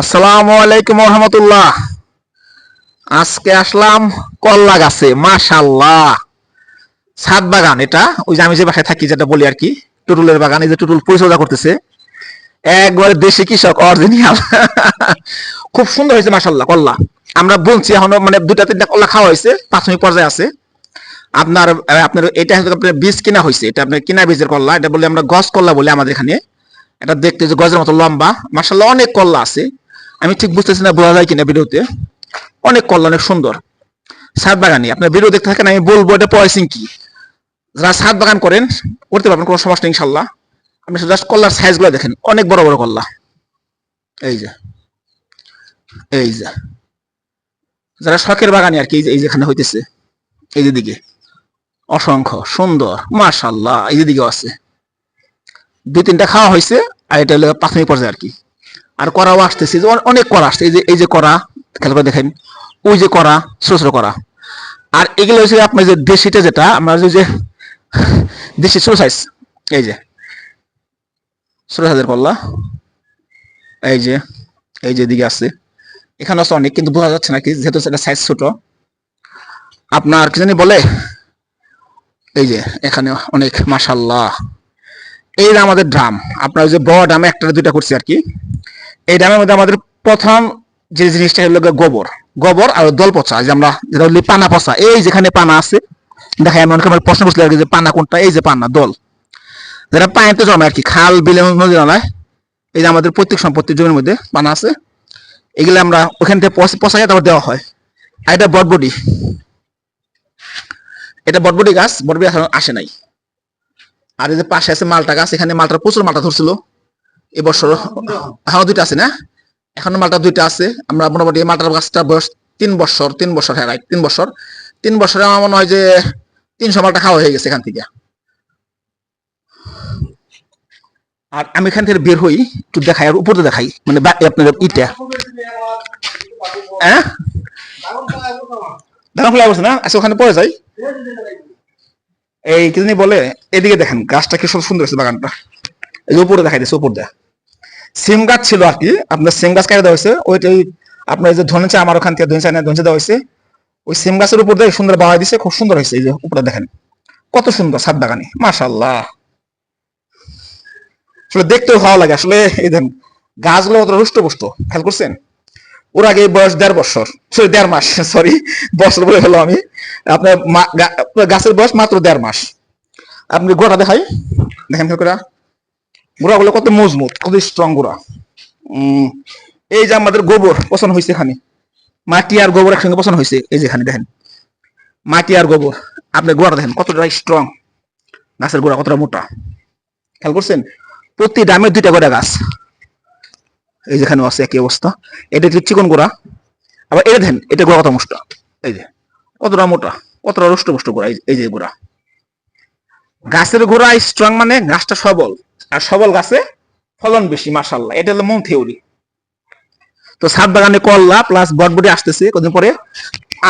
আসসালামু আলাইকুম রহমতুল্লাহ। আজকে আসলাম কল্লা গাছে মাশাল্লাহ ছাদ বাগান এটা, ওই যে আমি যে বাসায় থাকি যেটা বলি আর কি, টুটুলের বাগান, এই যে টুটুল পরিচর্যা করতেছে। একবারে দেশি কৃষক অরিজিনাল খুব সুন্দর হয়েছে মাশাল্লাহ কল্লা। আমরা বলছি এখনও মানে দুটা তিনটা কল্লা খাওয়া হয়েছে, প্রাথমিক পর্যায়ে আছে। আপনার আপনার, এটা আপনার বীজ কিনা হয়েছে, এটা আপনার কিনা বীজের কল্লা, এটা বলে আমরা গছ কল্লা বলি আমাদের এখানে। এটা দেখতে যে গজের মতো লম্বা মার্শাল্লাহ অনেক কল্লা আছে। আমি ঠিক বুঝতেছি না, বোঝা যায় কিনা ভিডিওতে? অনেক অনেক সুন্দর। সাত বাগানি আপনার ভিডিও দেখতে থাকেন, আমি বলব এটা পয়সিং কি? যারা সাত বাগান করেন, করতে পারবেন, কোনো সমস্যা ইনশাল্লাহ আপনি জাস্ট কল্লার সাইজগুলো দেখেন, অনেক বড় বড় কল্লা এই যে এই যে। যারা শখের বাগানি আর কি, এই এই যেখানে হইতেছে, এই যে দিকে। অসংখ্য, সুন্দর মাশাল্লাহ এই যে দিকেও আছে। দুই তিনটা খাওয়া হয়েছে আর এটা হলো প্রাথমিক পর্যায়ে আর কি। আর করাও আসতেছে, যে অনেক করা আসছে। এই যে এই যে করা, খেয়াল করে দেখেন, ওই যে করা, ছোট ছোট করা। আর এগুলো হচ্ছে আপনার যে দেশিটা যেটা, আমরা যে দেশি ছোট সাইজ এই যে, ছোট সাইজের কল্লা এই যে এই যে দিকে আছে। এখানে আছে অনেক, কিন্তু বোঝা যাচ্ছে না কি, যেহেতু সেটা সাইজ ছোট। আপনার কি জানি বলে, এই যে, এখানে অনেক মাসাল্লাহ এই যে আমাদের ড্রাম আপনার যে বড় ড্রামে একটা দুইটা করছি আর কি। এই ড্রামের মধ্যে আমাদের প্রথম যে জিনিসটা হলো গোবর। গোবর আর দল পচা যে আমরা যেটা হলো পানা পচা, এই যেখানে পানা আছে দেখা আমি অনেক প্রশ্ন আর যে পানা কোনটা, এই যে পানা, দল। যেটা পানিতে জমে আর কি খাল, বিলে নদী নালায় এই যে আমাদের প্রত্যেক সম্পত্তির জমির মধ্যে পানা আছে, এগুলো আমরা ওখান থেকে পচ- পচাইয়া তারপর দেওয়া হয়। আর এটা বটবডি এটা বটবডি গাছ বটবডি আসে নাই। আর এই যে পাশে আছে মালটা গাছ, এখানে মালটা প্রচুর মালটা ধরছিল। এবছর এখনও দুইটা আছে না? এখনও মালটা দুইটা আছে। আমরা মোটামুটি মালটার গাছটা বয়স তিন বছর তিন বছর হ্যাঁ তিন বছর। তিন বছরে আমার মনে হয় যে তিনশো মালটা খাওয়া হয়ে গেছে এখান থেকে। আর আমি এখান থেকে বের হই, একটু দেখাই, আর উপরে দেখাই মানে আপনার ইটা। হ্যাঁ? দানা খোলা না? আচ্ছা ওখানে পড়ে যাই। এই কি বলে, এদিকে দেখেন, গাছটা কি সব সুন্দর হয়েছে বাগানটা। এই উপরে দেখাই দিচ্ছে উপর দেয়া। সিম গাছ ছিল আর কি, আপনার সিম গাছ কেটে দেওয়া হয়েছে। ওইটাই আপনার যে ধনেছে আমার ওখান থেকে ধনেছে ধনেছে দেওয়া হয়েছে। ওই সিম গাছের উপর দিয়ে সুন্দর বাড়াই দিছে, খুব সুন্দর হয়েছে, এই যে উপরে দেখেন। কত সুন্দর সাত বাগানি মাশাল্লাহ আসলে দেখতেও ভালো লাগে, আসলে এই দেখেন, গাছগুলো অত রুষ্ট পুষ্ট খেয়াল করছেন? ওর আগে বয়স দেড় বছর, সরি, দেড় মাস, সরি, বছর বলে হলো আমি। আপনার গাছের বয়স মাত্র দেড় মাস। আপনি গোটা দেখাই, দেখেন খেয়াল করে গোড়া গুলো কত মজবুত কত স্ট্রং গোড়া। উম, এই যে আমাদের গোবর পছন্দ হয়েছে এখানে। মাটি আর গোবর একসঙ্গে পছন্দ হয়েছে এই যে এখানে দেখেন। মাটি আর গোবর আপনি গোড়া দেখেন কতটা স্ট্রং গাছের গোড়া কতটা মোটা। খেয়াল করছেন? প্রতি ডামে দুইটা করে গাছ। এই যেখানে আছে একই অবস্থা। এটা হচ্ছে চিকন গোড়া। আবার এটা দেখেন এটা গোড়া কত মোটা। এই যে কতটা মোটা কতটা রুষ্ট পুষ্ট গোড়া এই যে গোড়া। গাছের গোড়া স্ট্রং মানে গাছটা সবল। আর সবল গাছে ফলন বেশি মাসাল্লাহ এটা হলো মন থিওরি তো সাত বাগানে কল্লা প্লাস বটবটি আসতেছে কদিন পরে।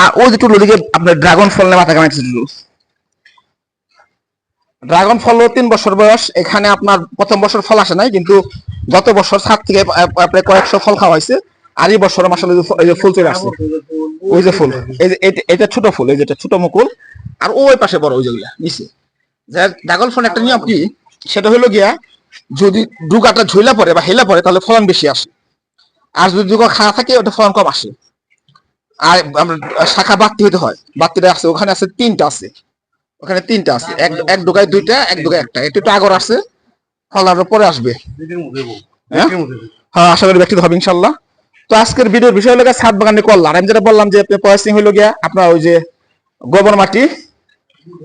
আর ওই যে টুলো দিকে আপনার ড্রাগন ফল নিয়ে মাথা কামাইছে ড্রাগন ফল তিন বছর বয়স, এখানে আপনার প্রথম বছর ফল আসে নাই, কিন্তু গত বছর ছাদ থেকে আপনার কয়েকশো ফল খাওয়া হয়েছে। আর এই বছর মাসাল এই যে ফুল চলে আসছে। ওই যে ফুল, এই যে এটা ছোট ফুল, এই যেটা ছোট মুকুল। আর ওই পাশে বড়, ওই যেগুলা নিচে। ড্রাগন ফল একটা নিয়ম কি? সেটা হলো গিয়া যদি ডুগাটা ঝইলা পড়ে বা হেলা পড়ে তাহলে ফলন বেশি আসে। আর যদি ডুগা খাওয়া থাকে ওটা ফলন কম আসে। আর আমরা শাখা বাড়তি হতে হয়। বাড়তিটা আছে ওখানে আছে তিনটা আছে। ওখানে তিনটা আছে। এক এক ডোকায় দুইটা এক ডোকায় একটা। একটু একটু আগর আছে ফল আরও পরে আসবে। হ্যাঁ? হ্যাঁ আশা করি ব্যক্তিগত হবে ইনশাল্লাহ তো আজকের ভিডিওর বিষয় হলো ছাদ বাগানে করলাম আমি যেটা বললাম যে পয়সিং হলো গিয়া আপনার ওই যে গোবর মাটি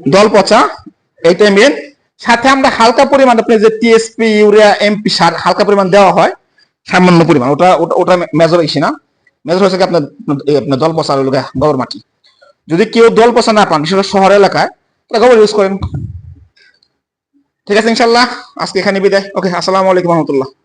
দল পচা এইটাই মেন সাথে আমরা হালকা পরিমাণ আপনি যে টিএসপি ইউরিয়া এমপি সার হালকা পরিমাণ দেওয়া হয়, সামান্য পরিমাণ। ওটা, ওটা- মেজর ইসি না। মেজর হচ্ছে কি আপনার আপনার দল পচা লোকে গোবর মাটি। যদি কেউ দল পচা না পান, সেটা শহর এলাকায়, তাহলে গোবর ইউজ করেন। ঠিক আছে, ইনশাল্লাহ। আজকে এখানে বিদায়। ওকে আসসালামু আলাইকুম রহমতুল্লাহ।